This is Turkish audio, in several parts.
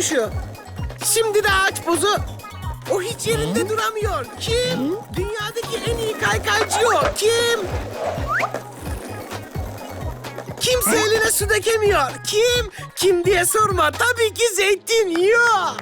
koşuyor. Şimdi de ağaç bozu. O hiç yerinde duramıyor. Kim? Dünyadaki en iyi kaykaycı o. Kim? Kimse eline su dökemiyor. Kim? Kim diye sorma. Tabii ki zeytin yiyor.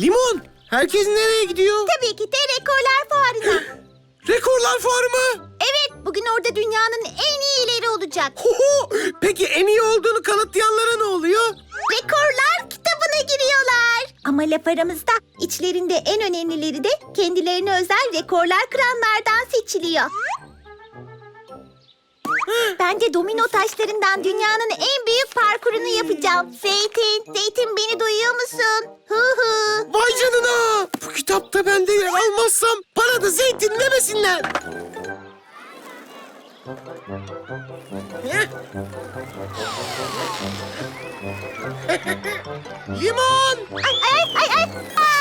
Limon, herkes nereye gidiyor? Tabii ki de rekorlar fuarına. Rekorlar fuarı mı? evet, bugün orada dünyanın en iyileri olacak. Huhu! Peki en iyi olduğunu kanıtlayanlara ne oluyor? Rekorlar kitabına giriyorlar. Ama laf aramızda içlerinde en önemlileri de kendilerine özel rekorlar kıranlardan seçiliyor. Ben de domino taşlarından dünyanın en büyük parkurunu yapacağım. Zeytin, Zeytin beni duyuyor musun? Hı hı. Vay canına! Bu kitapta ben de yer almazsam bana da zeytin demesinler. Limon! Ay ay ay ay.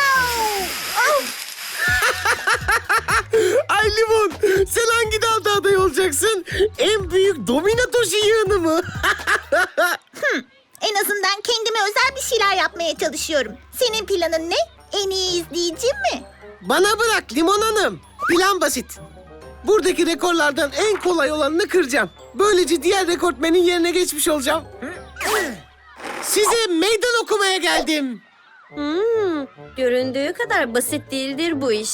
Ay Limon! Sen hangi dalda aday olacaksın? En büyük dominatoşu yığını mı? En azından kendime özel bir şeyler yapmaya çalışıyorum. Senin planın ne? En iyi izleyicim mi? Bana bırak Limon Hanım. Plan basit. Buradaki rekorlardan en kolay olanını kıracağım. Böylece diğer rekortmenin yerine geçmiş olacağım. Size meydan okumaya geldim. Hmm, göründüğü kadar basit değildir bu iş.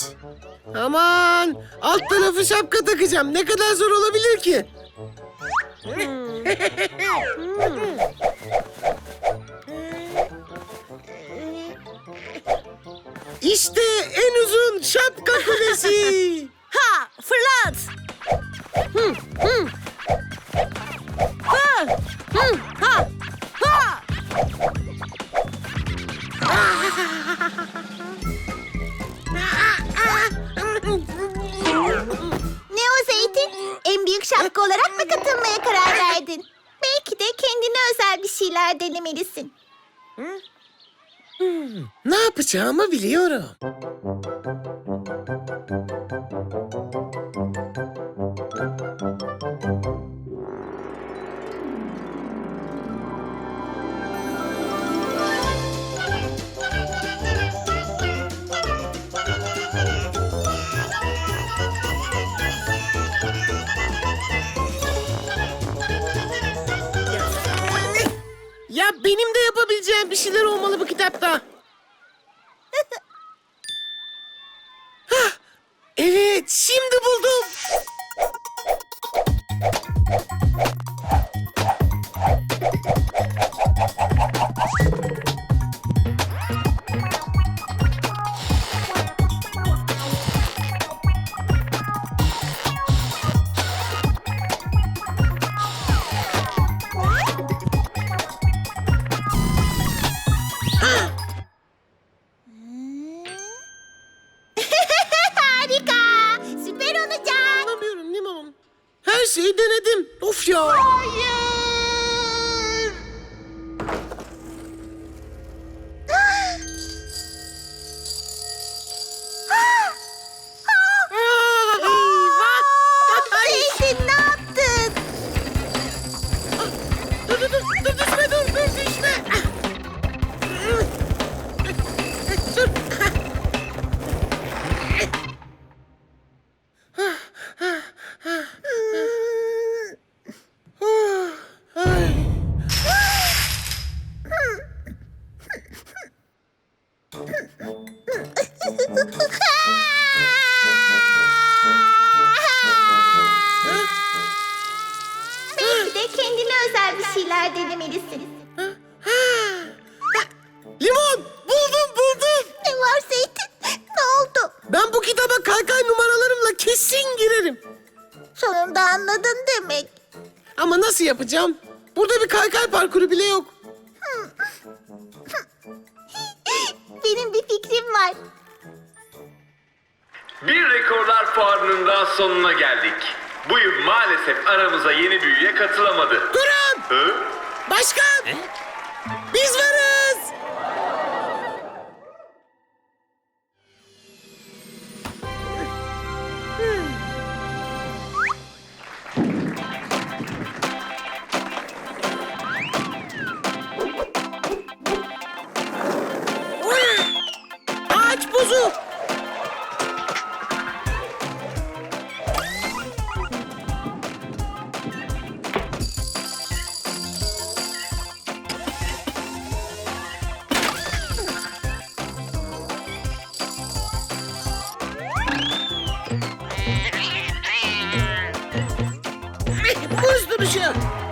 Aman alt tarafı şapka takacağım. Ne kadar zor olabilir ki? İşte en uzun şapka kulesi. Ha, fırlat! Hı, hı. Ha, hı, ha, ha! Ne o Zeytin? En büyük şapka olarak mı katılmaya karar verdin? Belki de kendine özel bir şeyler denemelisin. ne yapacağımı biliyorum. Benim de yapabileceğim bir şeyler olmalı bu kitapta. Bir rekorlar fuarının daha sonuna geldik. Bu yıl maalesef aramıza yeni bir üye katılamadı. Durun! Hı? Başka Buz duruşu. Şey.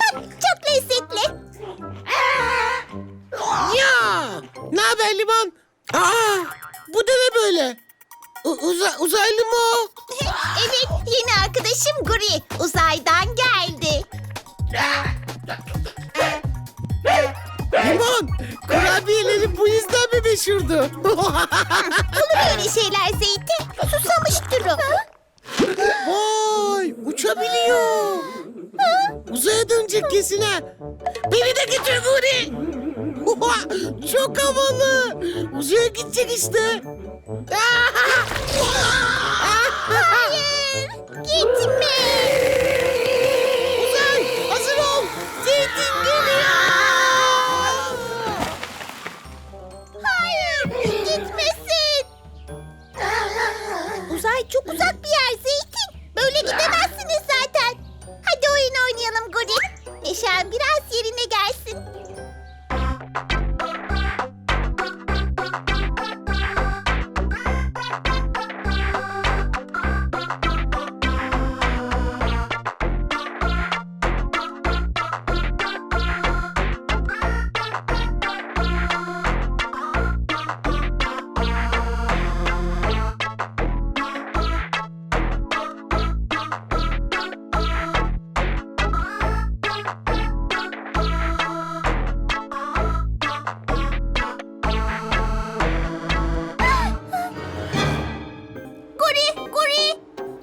Bak çok lezzetli. Ya! Ne haber Limon? Aa! Bu da ne böyle? U- uza- uzaylı mı o? evet, yeni arkadaşım Guri. Uzaydan geldi. Limon! Kurabiyeleri bu yüzden mi meşhurdu? Olur öyle şeyler Zeytin. Susamıştır o. Uçabiliyor. Uzaya dönecek kesin ha. Beni de götür Guri. Çok havalı. Uzaya gidecek işte. Hayır, gitme.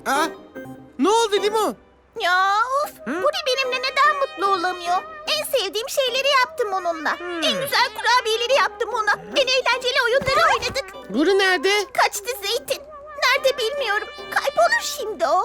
Ha? Ne oldu Limon? Ya of, Guri benimle neden mutlu olamıyor? En sevdiğim şeyleri yaptım onunla. En güzel kurabiyeleri yaptım ona. En eğlenceli oyunları oynadık. Guri nerede? Kaçtı Zeytin. Nerede bilmiyorum. Kaybolur şimdi o.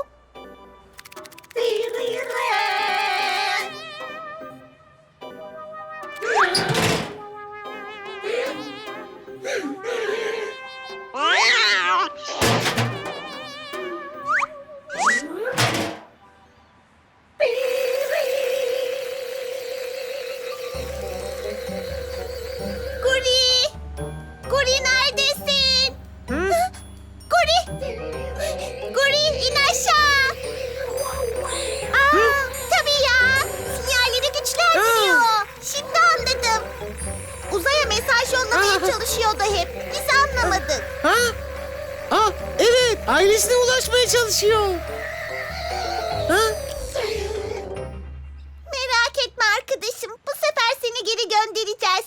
Goril in aşağı. Aa, tabii ya. Sinyalleri güçlenmiyor. Şimdi anladım. Uzaya mesaj yollamaya çalışıyordu hep. Biz anlamadık. Ha? Ha? Evet, ailesine ulaşmaya çalışıyor. Ha? Merak etme arkadaşım. Bu sefer seni geri göndereceğiz.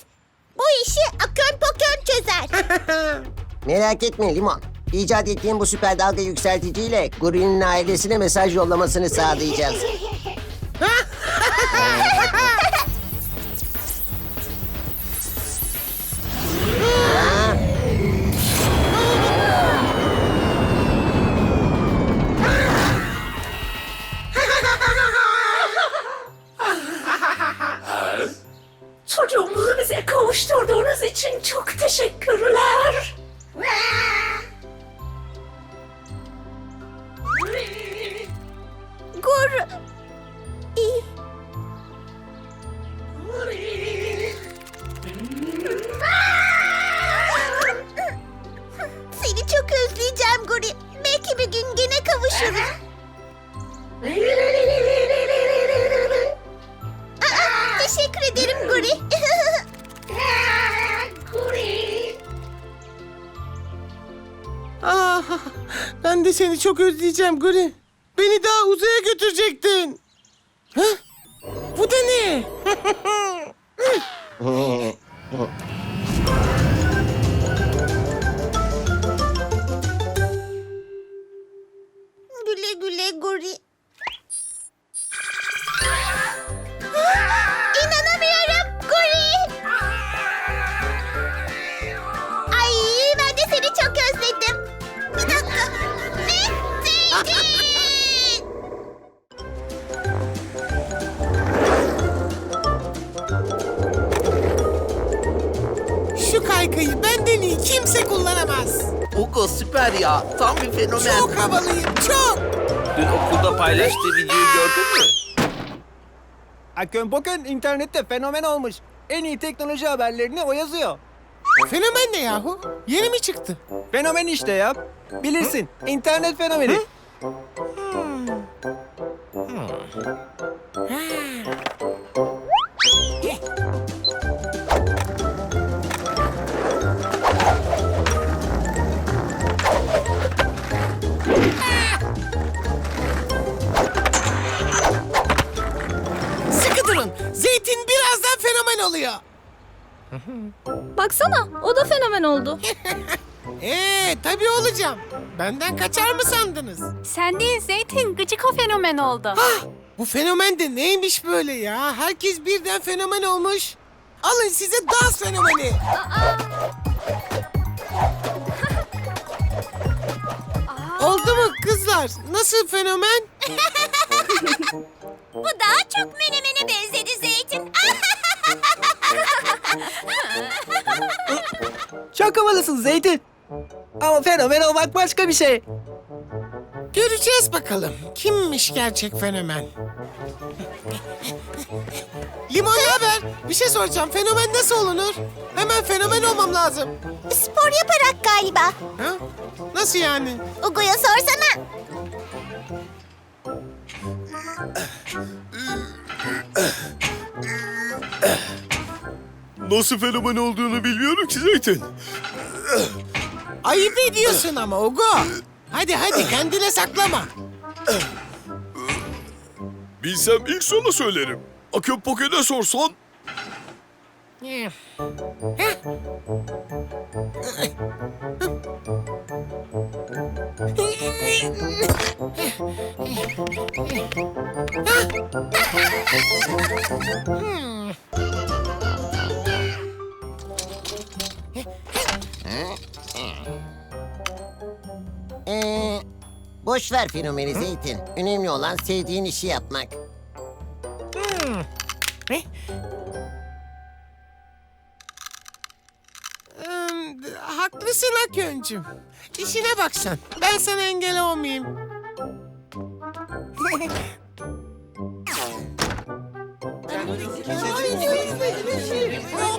Bu işi akön pokön çözer. Merak etme Limon. İcat ettiğim bu süper dalga yükselticiyle Guri'nin ailesine mesaj yollamasını sağlayacağız. Çok özleyeceğim Guri. Beni daha uzaya götürecektin. Ha? Bu da ne? Akön Pokön internette fenomen olmuş. En iyi teknoloji haberlerini o yazıyor. Fenomen ne yahu? Yeni mi çıktı? Fenomen işte ya. Bilirsin. internet fenomeni. Sıkı fenomen oluyor. Baksana o da fenomen oldu. Ee, tabii olacağım. Benden kaçar mı sandınız? Sen değil Zeytin gıcık o fenomen oldu. Ah, bu fenomen de neymiş böyle ya? Herkes birden fenomen olmuş. Alın size dans fenomeni. Oldu mu kızlar? Nasıl fenomen? Bu daha çok menemene benzedi Zeytin. Çok havalısın Zeytin. Ama fenomen olmak başka bir şey. Göreceğiz bakalım. Kimmiş gerçek fenomen? Limon ne haber? Bir şey soracağım. Fenomen nasıl olunur? Hemen fenomen olmam lazım. Spor yaparak galiba. Ha? Nasıl yani? Ugo'ya sorsana. Nasıl fenomen olduğunu bilmiyorum ki Zeytin. Ayıp ediyorsun ama Ogo. Hadi hadi kendine saklama. Bilsem ilk sana söylerim. Akön Poke'de sorsan Ee, boş ver fenomeni Zeytin. Önemli olan sevdiğin işi yapmak. Hmm, haklısın Akıncığım. İşine bak sen. Ben sana engel olmayayım.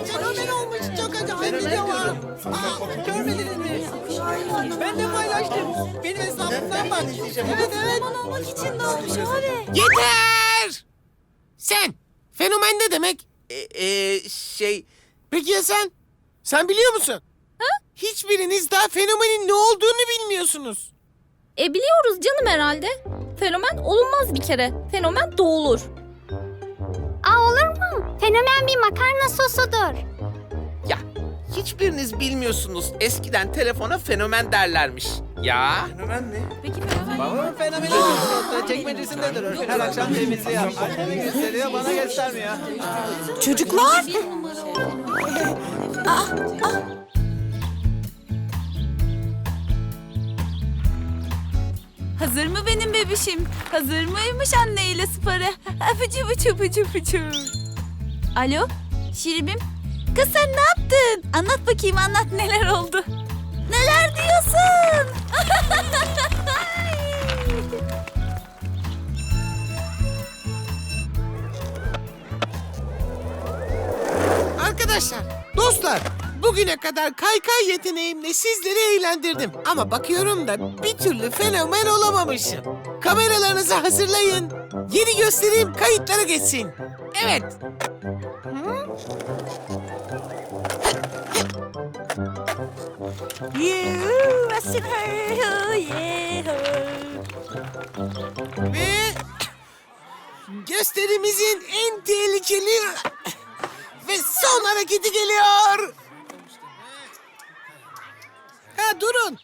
Fenomen olmuş. Çok acayip video var. Aa, Görmediniz Ben de paylaştım. Benim hesabımdan bak. Evet evet. olmak için ne olmuş abi? Yeter! Sen. Fenomen ne demek? Ee, e, şey... Peki ya sen? Sen biliyor musun? Hiçbiriniz daha fenomenin ne olduğunu bilmiyorsunuz. E biliyoruz canım herhalde. Fenomen olunmaz bir kere. Fenomen doğulur. Aa olur mu? Fenomen bir makarna sosudur. Hiçbiriniz bilmiyorsunuz. Eskiden telefona fenomen derlermiş. Ya. Babamın fenomeni koltukta çekmecesinde durur. Her akşam temizliyor. Anneme gösteriyor bana göstermiyor. Çocuklar. Hazır mı benim bebişim? Hazır mıymış anneyle spora? Öpücü bıçı bıçı bıçı. Alo, Şirin'im. Kız sen ne yaptın? Anlat bakayım anlat neler oldu. Neler diyorsun? Arkadaşlar, dostlar, bugüne kadar kaykay yeteneğimle sizleri eğlendirdim. Ama bakıyorum da bir türlü fenomen olamamışım. Kameralarınızı hazırlayın. Yeni gösterim kayıtlara geçsin. Evet. Ve gösterimizin en tehlikeli ve son hareketi geliyor. Ha durun.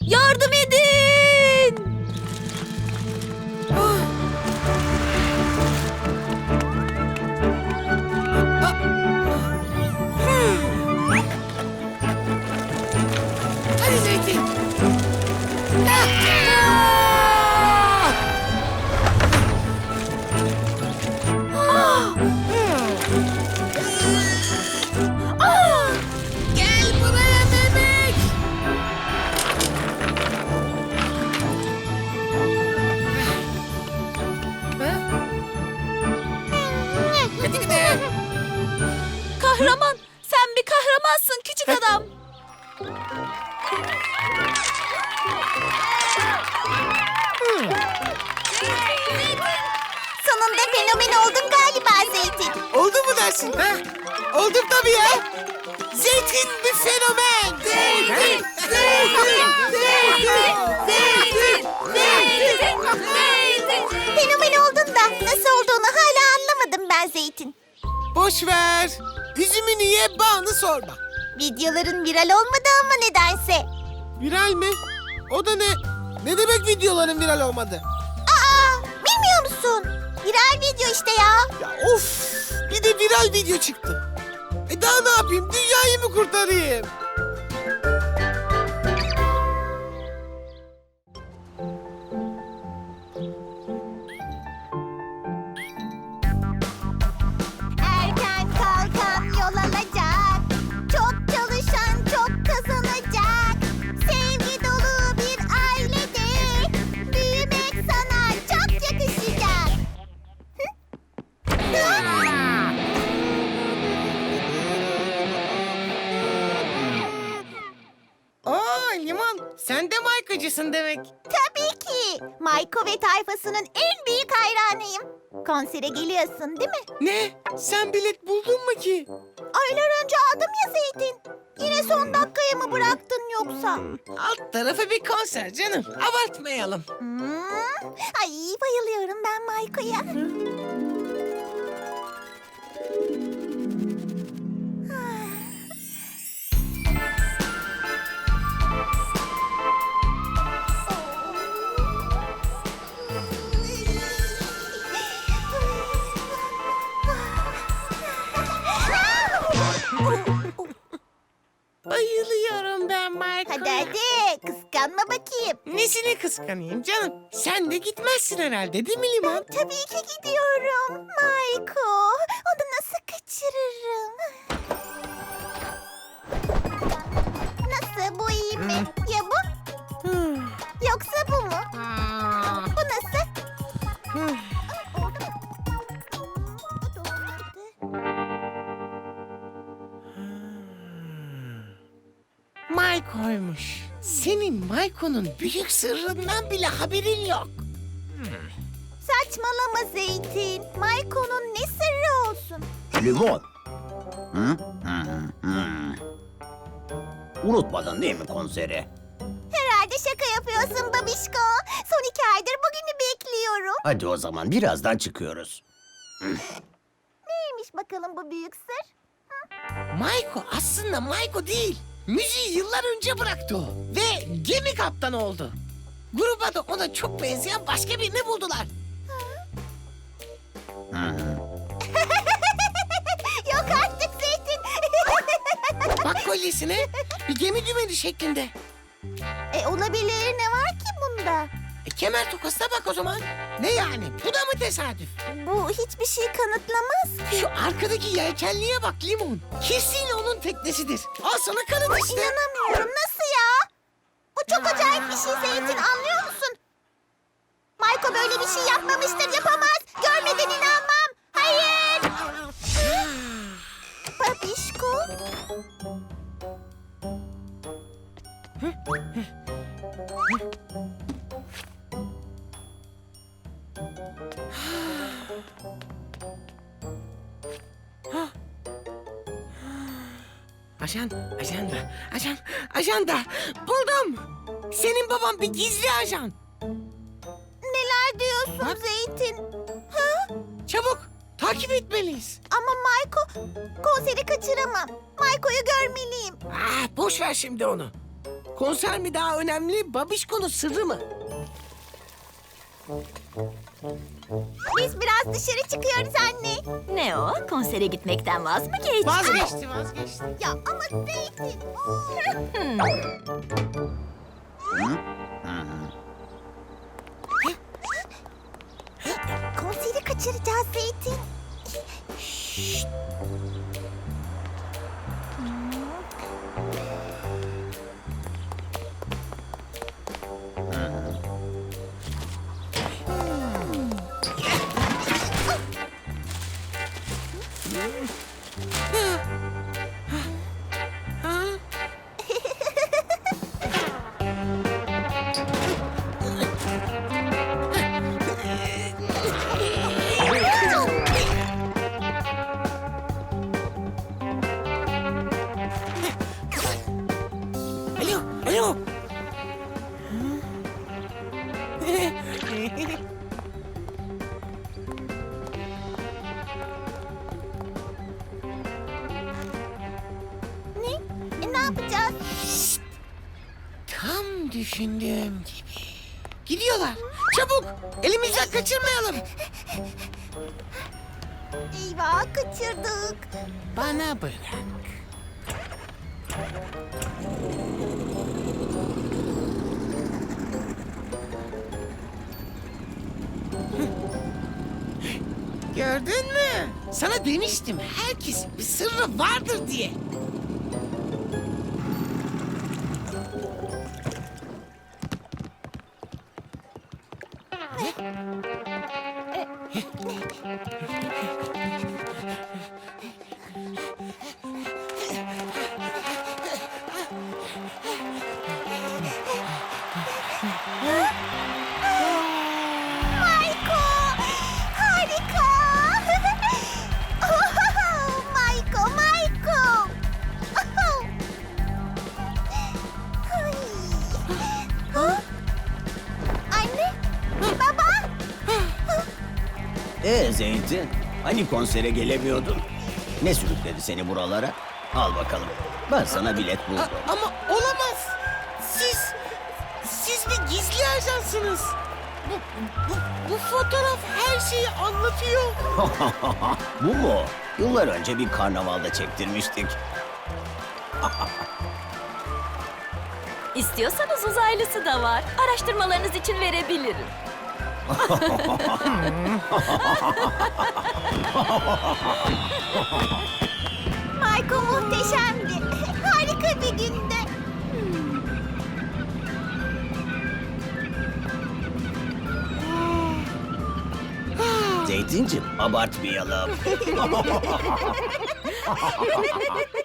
Yardım sorma. Videoların viral olmadı ama nedense. Viral mi? O da ne? Ne demek videoların viral olmadı? Aa, bilmiyor musun? Viral video işte ya. Ya of! Bir de viral video çıktı. E daha ne yapayım? Dünyayı mı kurtarayım? Mayko ve tayfasının en büyük hayranıyım. Konsere geliyorsun değil mi? Ne? Sen bilet buldun mu ki? Aylar önce aldım ya Zeytin. Yine son dakikaya mı bıraktın yoksa? Alt tarafı bir konser canım. Abartmayalım. Hmm. Ay bayılıyorum ben Mayko'ya. Bayılıyorum ben Mayko'ya. Hadi hadi kıskanma bakayım. Nesini kıskanayım canım? Sen de gitmezsin herhalde değil mi Limon? Tabii ki gidiyorum. Mayko'nun büyük sırrından bile haberin yok. Saçmalama Zeytin. Mayko'nun ne sırrı olsun? Limon. Hı? Hı hı hı. Unutmadın değil mi konseri? Herhalde şaka yapıyorsun babişko. Son iki aydır bugünü bekliyorum. Hadi o zaman birazdan çıkıyoruz. Neymiş bakalım bu büyük sır? Mayko aslında Mayko değil. Müziği yıllar önce bıraktı o. Ve gemi kaptanı oldu. Gruba da ona çok benzeyen başka birini buldular. Yok artık Zeytin. Bak kolyesine bir gemi dümeni şeklinde. e olabilir ne var ki bunda? E, kemer tokasına bak o zaman. Ne yani? Bu da mı tesadüf? Bu hiçbir şey kanıtlamaz. Şu arkadaki yelkenliğe bak Limon. Kesin teknesidir. Al sana kanıt işte. İnanamıyorum nasıl ya? Bu çok acayip bir şey Zeytin anlıyor musun? Mayko böyle bir şey yapmamıştır yapamaz. Görmeden inanmam. Hayır. Babişko. Ajan, ajan da, ajan, ajan da. Buldum. Senin baban bir gizli ajan. Neler diyorsun Zeytin? Ha? Çabuk, takip etmeliyiz. Ama Mayko konseri kaçıramam. Mayko'yu görmeliyim. Ah, boş ver şimdi onu. Konser mi daha önemli, babişkonun sırrı mı? Biz biraz dışarı çıkıyoruz anne. Ne o? Konsere gitmekten vaz mı geçti? Vazgeçti, vazgeçti. Ya ama Zeytin. Konseri kaçıracağız Zeytin. Alo, Yapacağız? Tam düşündüğüm gibi. Gidiyorlar. Çabuk, elimizden kaçırmayalım. Eyvah kaçırdık. Bana bırak. Gördün mü? Sana demiştim herkesin bir sırrı vardır diye. Zeytin, hani konsere gelemiyordun? Ne sürükledi seni buralara? Al bakalım. Ben sana bilet buldum. A- ama olamaz. Siz, siz bir gizli ajansınız. Bu, bu, bu fotoğraf her şeyi anlatıyor. Bu mu? Yıllar önce bir karnavalda çektirmiştik. İstiyorsanız uzaylısı da var. Araştırmalarınız için verebilirim. Mayko muhteşemdi. Harika bir günde. Zeytincim abartmayalım.